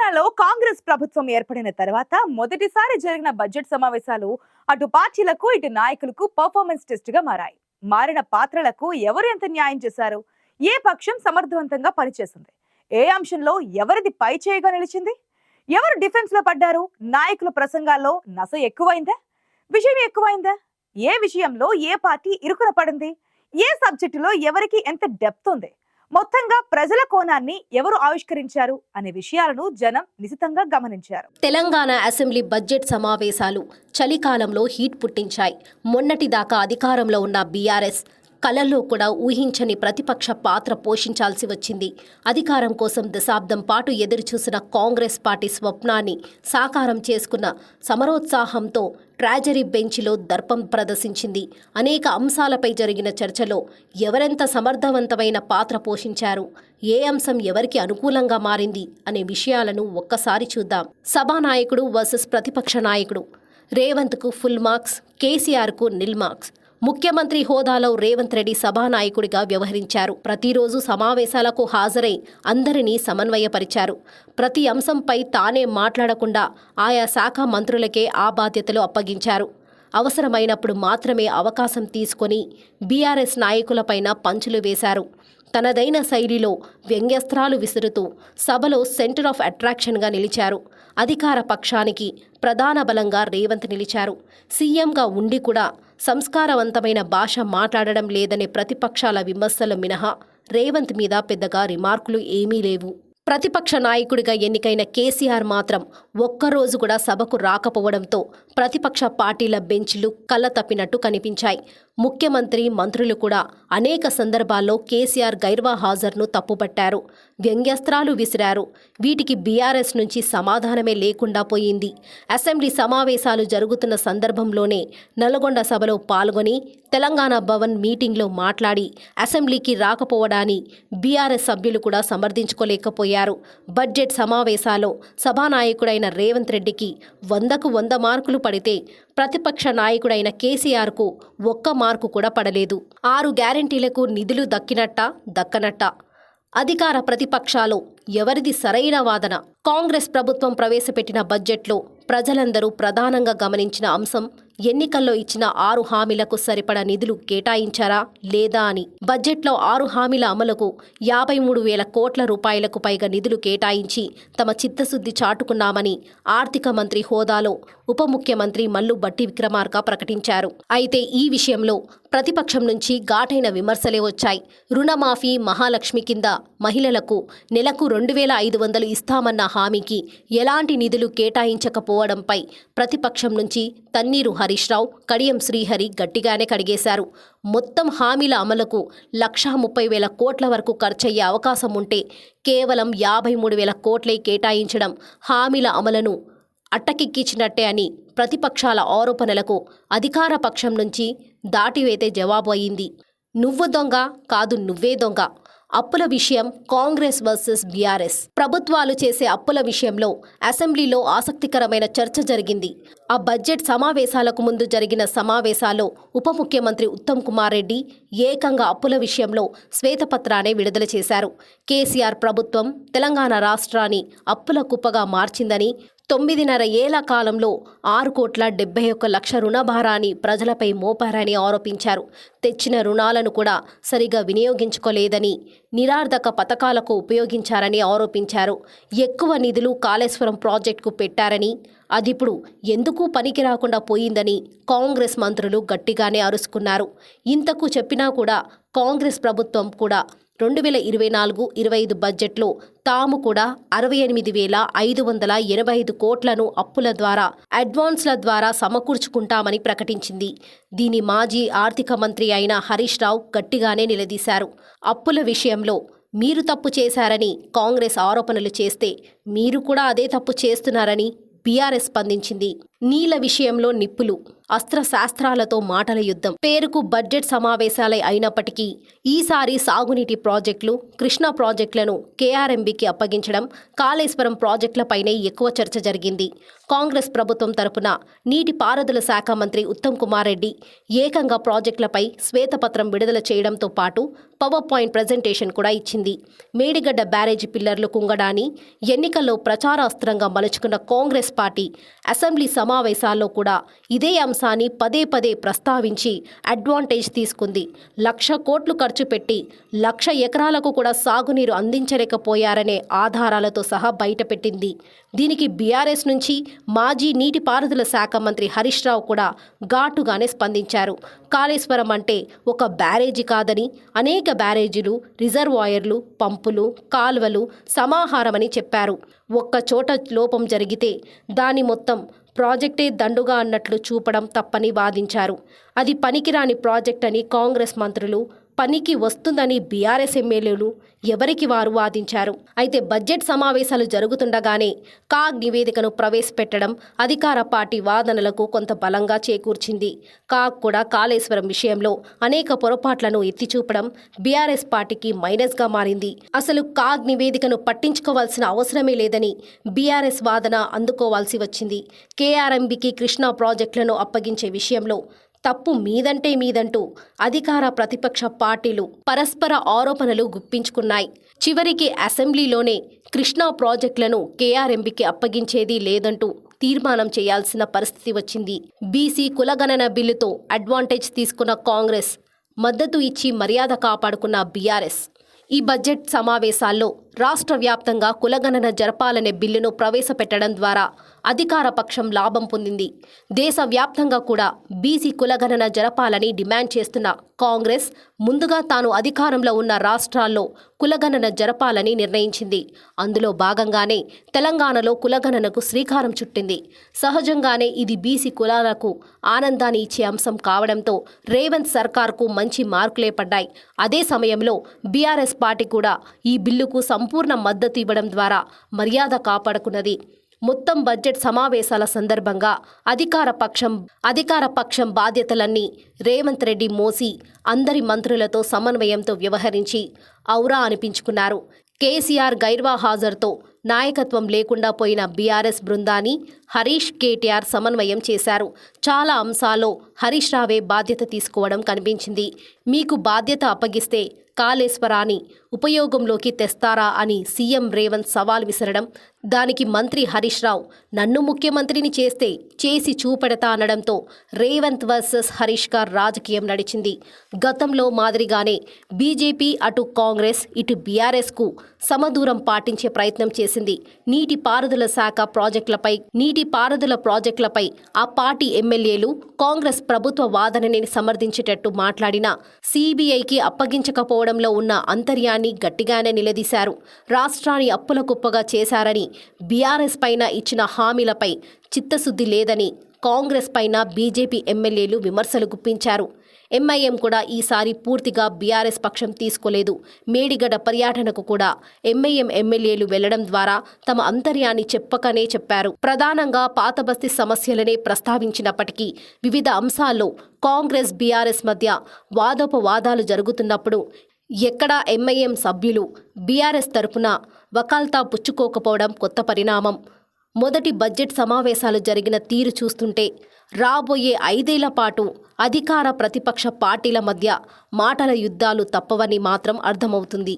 తెలంగాణలో కాంగ్రెస్ ప్రభుత్వం ఏర్పడిన తర్వాత మొదటిసారి జరిగిన బడ్జెట్ సమావేశాలు అటు పార్టీలకు ఇటు నాయకులకు పర్ఫార్మెన్స్ టెస్ట్గా మారాయి. మారిన పాత్రలకు ఎవరు ఎంత న్యాయం చేశారు? ఏ పక్షం సమర్థవంతంగా పనిచేసింది? ఏ అంశంలో ఎవరిది పై చేయగా నిలిచింది? ఎవరు డిఫెన్స్లో పడ్డారు? నాయకుల ప్రసంగాల్లో నస ఎక్కువైందా? విషయం ఎక్కువైందా? ఏ విషయంలో ఏ పార్టీ ఇరుకున పడింది? ఏ సబ్జెక్టులో ఎవరికి ఎంత డెప్త్ ఉంది? మొత్తంగా ప్రజల కోణాన్ని ఎవరు ఆవిష్కరించారు అనే విషయాలను జనం నిశితంగా గమనించారు. తెలంగాణ అసెంబ్లీ బడ్జెట్ సమావేశాలు చలికాలంలో హీట్ పుట్టించాయి. మొన్నటిదాకా అధికారంలో ఉన్న బీఆర్ఎస్ కలల్లో కూడా ఊహించని ప్రతిపక్ష పాత్ర పోషించాల్సి వచ్చింది. అధికారం కోసం దశాబ్దం పాటు ఎదురుచూసిన కాంగ్రెస్ పార్టీ స్వప్నాన్ని సాకారం చేసుకున్న సమరోత్సాహంతో ట్రాజరీ బెంచ్లో దర్పం ప్రదర్శించింది. అనేక అంశాలపై జరిగిన చర్చలో ఎవరెంత సమర్థవంతమైన పాత్ర పోషించారు? ఏ అంశం ఎవరికి అనుకూలంగా మారింది? అనే విషయాలను ఒక్కసారి చూద్దాం. సభానాయకుడు వర్సెస్ ప్రతిపక్ష నాయకుడు. రేవంత్కు ఫుల్ మార్క్స్ కేసీఆర్కు నిల్ మార్క్స్. ముఖ్యమంత్రి హోదాలో రేవంత్ రెడ్డి సభానాయకుడిగా వ్యవహరించారు. ప్రతిరోజు సమావేశాలకు హాజరై అందరినీ సమన్వయపరిచారు. ప్రతి అంశంపై తానే మాట్లాడకుండా ఆయా శాఖ మంత్రులకే ఆ బాధ్యతలు అప్పగించారు. అవసరమైనప్పుడు మాత్రమే అవకాశం తీసుకొని బీఆర్ఎస్ నాయకులపైన పంచులు వేశారు. తనదైన శైలిలో వ్యంగ్యస్త్రాలు విసురుతూ సభలో సెంటర్ ఆఫ్ అట్రాక్షన్గా నిలిచారు. అధికార పక్షానికి ప్రధాన బలంగా రేవంత్ నిలిచారు. సీఎంగా ఉండి కూడా సంస్కారవంతమైన భాష మాట్లాడడం లేదనే ప్రతిపక్షాల విమర్శల మినహా రేవంత్ మీద పెద్దగా రిమార్కులు ఏమీ లేవు. ప్రతిపక్ష నాయకుడిగా ఎన్నికైన కేసీఆర్ మాత్రం ఒక్కరోజు కూడా సభకు రాకపోవడంతో ప్రతిపక్ష పార్టీల బెంచ్లు కళ్ళ తప్పినట్టు కనిపించాయి. ముఖ్యమంత్రి మంత్రులు కూడా అనేక సందర్భాల్లో కేసీఆర్ గైర్వా హాజర్ను తప్పుపట్టారు. వ్యంగ్యస్త్రాలు విసిరారు. వీటికి బీఆర్ఎస్ నుంచి సమాధానమే లేకుండా పోయింది. అసెంబ్లీ సమావేశాలు జరుగుతున్న సందర్భంలోనే నల్గొండ సభలో పాల్గొని తెలంగాణ భవన్ మీటింగ్లో మాట్లాడి అసెంబ్లీకి రాకపోవడాన్ని బీఆర్ఎస్ సభ్యులు కూడా సమర్థించుకోలేకపోయారు. బడ్జెట్ సమావేశాల్లో సభానాయకుడైన రేవంత్ రెడ్డికి వందకు వంద మార్కులు పడితే ప్రతిపక్ష నాయకుడైన కేసీఆర్కు ఒక్క మార్కు కూడా పడలేదు. ఆరు గ్యారంటీలకు నిధులు దక్కినట్ట దక్కనట్ట. అధికార ప్రతిపక్షాలు ఎవరిది సరైన వాదన? కాంగ్రెస్ ప్రభుత్వం ప్రవేశపెట్టిన బడ్జెట్లో ప్రజలందరూ ప్రధానంగా గమనించిన అంశం ఎన్నికల్లో ఇచ్చిన ఆరు హామీలకు సరిపడా నిధులు కేటాయించారా లేదా అని? బడ్జెట్లో ఆరు హామీల అమలుకు యాభై మూడు వేల కోట్ల రూపాయలకు పైగా నిధులు కేటాయించి తమ చిత్తశుద్ధి చాటుకున్నామని ఆర్థిక మంత్రి హోదాలో ఉప ముఖ్యమంత్రి మల్లు బట్టి విక్రమార్క ప్రకటించారు. అయితే ఈ విషయంలో ప్రతిపక్షం నుంచి ఘాటైన విమర్శలే వచ్చాయి. రుణమాఫీ మహాలక్ష్మి కింద మహిళలకు నెలకు రెండు వేల ఐదు వందలు ఇస్తామన్న హామీకి ఎలాంటి నిధులు కేటాయించకపోవడంపై ప్రతిపక్షం నుంచి తన్నీరు హరీష్ రావు కడియం శ్రీహరి గట్టిగానే కడిగేశారు. మొత్తం హామీల అమలుకు లక్షా ముప్పై వేల కోట్ల వరకు ఖర్చయ్యే అవకాశం ఉంటే కేవలం యాభై మూడు వేల కోట్లే కేటాయించడం హామీల అమలును అట్టకెక్కించినట్టే అని ప్రతిపక్షాల ఆరోపణలకు అధికార పక్షం నుంచి దాటివేతే జవాబు అయింది నువ్వు దొంగ కాదు నువ్వే దొంగ. అప్పుల విషయం కాంగ్రెస్ వర్సెస్ బీఆర్ఎస్. ప్రభుత్వాలు చేసే అప్పుల విషయంలో అసెంబ్లీలో ఆసక్తికరమైన చర్చ జరిగింది. ఆ బడ్జెట్ సమావేశాలకు ముందు జరిగిన సమావేశాల్లో ఉప ముఖ్యమంత్రి ఉత్తమ్ కుమార్ రెడ్డి ఏకంగా అప్పుల విషయంలో శ్వేతపత్రాన్ని విడుదల చేశారు. కేసీఆర్ ప్రభుత్వం తెలంగాణ రాష్ట్రాన్ని అప్పుల కుప్పగా మార్చిందని తొమ్మిదిన్నర ఏళ్ళ కాలంలో ఆరు కోట్ల డెబ్బై ఒక్క లక్ష రుణభారాన్ని ప్రజలపై మోపారని ఆరోపించారు. తెచ్చిన రుణాలను కూడా సరిగా వినియోగించుకోలేదని నిరార్థక పథకాలకు ఉపయోగించారని ఆరోపించారు. ఎక్కువ నిధులు కాళేశ్వరం ప్రాజెక్టుకు పెట్టారని అదిప్పుడు ఎందుకు పనికి రాకుండా పోయిందని కాంగ్రెస్ మంత్రులు గట్టిగానే అరుసుకున్నారు. ఇంతకు చెప్పినా కూడా కాంగ్రెస్ ప్రభుత్వం కూడా రెండు వేల ఇరవై నాలుగు ఇరవై ఐదు బడ్జెట్లో తాము కూడా అరవై ఎనిమిది వేల ఐదు వందల ఎనభై ఐదు కోట్లను అప్పుల ద్వారా అడ్వాన్స్ల ద్వారా సమకూర్చుకుంటామని ప్రకటించింది. దీని మాజీ ఆర్థిక మంత్రి అయిన హరీష్ రావు గట్టిగానే నిలదీశారు. అప్పుల విషయంలో మీరు తప్పు చేశారని కాంగ్రెస్ ఆరోపణలు చేస్తే మీరు కూడా అదే తప్పు చేస్తున్నారని బీఆర్ఎస్ స్పందించింది. నీళ్ళ విషయంలో నిప్పులు అస్త్రశాస్త్రాలతో మాటల యుద్ధం. పేరుకు బడ్జెట్ సమావేశాలే అయినప్పటికీ ఈసారి సాగునీటి ప్రాజెక్టులు కృష్ణా ప్రాజెక్టులను కేఆర్ఎంబీకి అప్పగించడం కాళేశ్వరం ప్రాజెక్టులపైనే ఎక్కువ చర్చ జరిగింది. కాంగ్రెస్ ప్రభుత్వం తరపున నీటి పారుదల శాఖ మంత్రి ఉత్తమ్ కుమార్ రెడ్డి ఏకంగా ప్రాజెక్టులపై శ్వేతపత్రం విడుదల చేయడంతో పాటు పవర్ పాయింట్ ప్రజెంటేషన్ కూడా ఇచ్చింది. మేడిగడ్డ బ్యారేజీ పిల్లర్లు కుంగడాన్ని ఎన్నికల్లో ప్రచారాస్త్రంగా మలుచుకున్న కాంగ్రెస్ పార్టీ అసెంబ్లీ సమావేశాల్లో కూడా ఇదే అంశాన్ని పదే పదే ప్రస్తావించి అడ్వాంటేజ్ తీసుకుంది. లక్ష కోట్లు ఖర్చు పెట్టి లక్ష ఎకరాలకు కూడా సాగునీరు అందించలేకపోయారనే ఆధారాలతో సహా బయటపెట్టింది. దీనికి బీఆర్ఎస్ నుంచి మాజీ నీటిపారుదల శాఖ మంత్రి హరీష్ రావు కూడా ఘాటుగానే స్పందించారు. కాళేశ్వరం అంటే ఒక బ్యారేజీ కాదని అనేక బ్యారేజీలు రిజర్వాయర్లు పంపులు కాలువలు సమాహారమని చెప్పారు. ఒక్క చోట లోపం జరిగితే దాని మొత్తం ప్రాజెక్టే దండుగా అన్నట్లు చూపడం తప్పని వాదించారు. అది పనికిరాని ప్రాజెక్ట్ అని కాంగ్రెస్ మంత్రులు పనికి వస్తుందని బీఆర్ఎస్ ఎమ్మెల్యేలు ఎవరికి వారు వాదించారు? అయితే బడ్జెట్ సమావేశాలు జరుగుతుండగానే కాగ్ నివేదికను ప్రవేశపెట్టడం అధికార పార్టీ వాదనలకు కొంత బలంగా చేకూర్చింది. కాగ్ కూడా కాళేశ్వరం విషయంలో అనేక పొరపాట్లను ఎత్తిచూపడం బీఆర్ఎస్ పార్టీకి మైనస్గా మారింది. అసలు కాగ్ నివేదికను పట్టించుకోవాల్సిన అవసరమే లేదని బీఆర్ఎస్ వాదన అందుకోవాల్సి వచ్చింది. కేఆర్ఎంబీకి కృష్ణా ప్రాజెక్టులను అప్పగించే విషయంలో తప్పు మీదంటే మీదంటూ అధికార ప్రతిపక్ష పార్టీలు పరస్పర ఆరోపణలు గుప్పించుకున్నాయి. చివరికి అసెంబ్లీలోనే కృష్ణా ప్రాజెక్టులను కేఆర్ఎంబీకి అప్పగించేది లేదంటూ తీర్మానం చేయాల్సిన పరిస్థితి వచ్చింది. బీసీ కులగణన బిల్లుతో అడ్వాంటేజ్ తీసుకున్న కాంగ్రెస్ మద్దతు ఇచ్చి మర్యాద కాపాడుకున్న బీఆర్ఎస్. ఈ బడ్జెట్ సమావేశాల్లో రాష్ట్ర వ్యాప్తంగా కులగణన జరపాలనే బిల్లును ప్రవేశపెట్టడం ద్వారా అధికార పక్షం లాభం పొందింది. దేశవ్యాప్తంగా కూడా బీసీ కులగణన జరపాలని డిమాండ్ చేస్తున్న కాంగ్రెస్ ముందుగా తాను అధికారంలో ఉన్న రాష్ట్రాల్లో కులగణన జరపాలని నిర్ణయించింది. అందులో భాగంగానే తెలంగాణలో కులగణనకు శ్రీకారం చుట్టింది. సహజంగానే ఇది బీసీ కులాలకు ఆనందాన్ని ఇచ్చే అంశం కావడంతో రేవంత్ సర్కార్కు మంచి మార్కులే పడ్డాయి. అదే సమయంలో బీఆర్ఎస్ పార్టీ కూడా ఈ బిల్లుకు సంపూర్ణ మద్దతు ఇవ్వడం ద్వారా మర్యాద కాపాడుకున్నది. మొత్తం బడ్జెట్ సమావేశాల సందర్భంగా అధికార పక్షం అధికార పక్షం బాధ్యతలన్నీ రేవంత్ రెడ్డి మోసి అందరి మంత్రులతో సమన్వయంతో వ్యవహరించి ఔరా అనిపించుకున్నారు. కేసీఆర్ గైర్వా హాజరుతో నాయకత్వం లేకుండా పోయిన బీఆర్ఎస్ బృందాన్ని హరీష్ కేటీఆర్ సమన్వయం చేశారు. చాలా అంశాల్లో హరీష్ రావే బాధ్యత తీసుకోవడం కనిపించింది. మీకు బాధ్యత అప్పగిస్తే కాళేశ్వరాన్ని ఉపయోగంలోకి తెస్తారా అని సీఎం రేవంత్ సవాల్ విసరడం దానికి మంత్రి హరీష్ రావు నన్ను ముఖ్యమంత్రిని చేస్తే చేసి చూపెడతా అనడంతో రేవంత్ వర్సెస్ హరీష్ గార్ రాజకీయం నడిచింది. గతంలో మాదిరిగానే బీజేపీ అటు కాంగ్రెస్ ఇటు బీఆర్ఎస్కు సమదూరం పాటించే ప్రయత్నం చేసింది నీటి పారుదల శాఖ ప్రాజెక్టులపై నీటి పారుదల ప్రాజెక్టులపై ఆ పార్టీ ఎమ్మెల్యేలు కాంగ్రెస్ ప్రభుత్వ వాదనని సమర్థించేటట్టు మాట్లాడిన సీబీఐకి అప్పగించకపోవడంలో ఉన్న అంతర్యాన్ని గట్టిగానే నిలదీశారు. రాష్ట్రాన్ని అప్పుల కుప్పగా చేశారని బీఆర్ఎస్ పైన ఇచ్చిన హామీలపై చిత్తశుద్ధి లేదని కాంగ్రెస్ పైన బీజేపీ ఎమ్మెల్యేలు విమర్శలు గుప్పించారు. ఎంఐఎం కూడా ఈసారి పూర్తిగా బీఆర్ఎస్ పక్షం తీసుకోలేదు. మేడిగడ పర్యటనకు కూడా ఎంఐఎం ఎమ్మెల్యేలు వెళ్ళడం ద్వారా తమ అంతర్యాన్ని చెప్పకనే చెప్పారు. ప్రధానంగా పాతబస్తీ సమస్యలనే ప్రస్తావించినప్పటికీ వివిధ అంశాల్లో కాంగ్రెస్ బీఆర్ఎస్ మధ్య వాదోపవాదాలు జరుగుతున్నప్పుడు ఎక్కడా ఎంఐఎం సభ్యులు బీఆర్ఎస్ తరపున వకాల్తా పుచ్చుకోకపోవడం కొత్త పరిణామం. మొదటి బడ్జెట్ సమావేశాలు జరిగిన తీరు చూస్తుంటే రాబోయే ఐదేళ్ళ పాటు అధికార ప్రతిపక్ష పార్టీల మధ్య మాటల యుద్ధాలు తప్పవని మాత్రం అర్థమవుతుంది.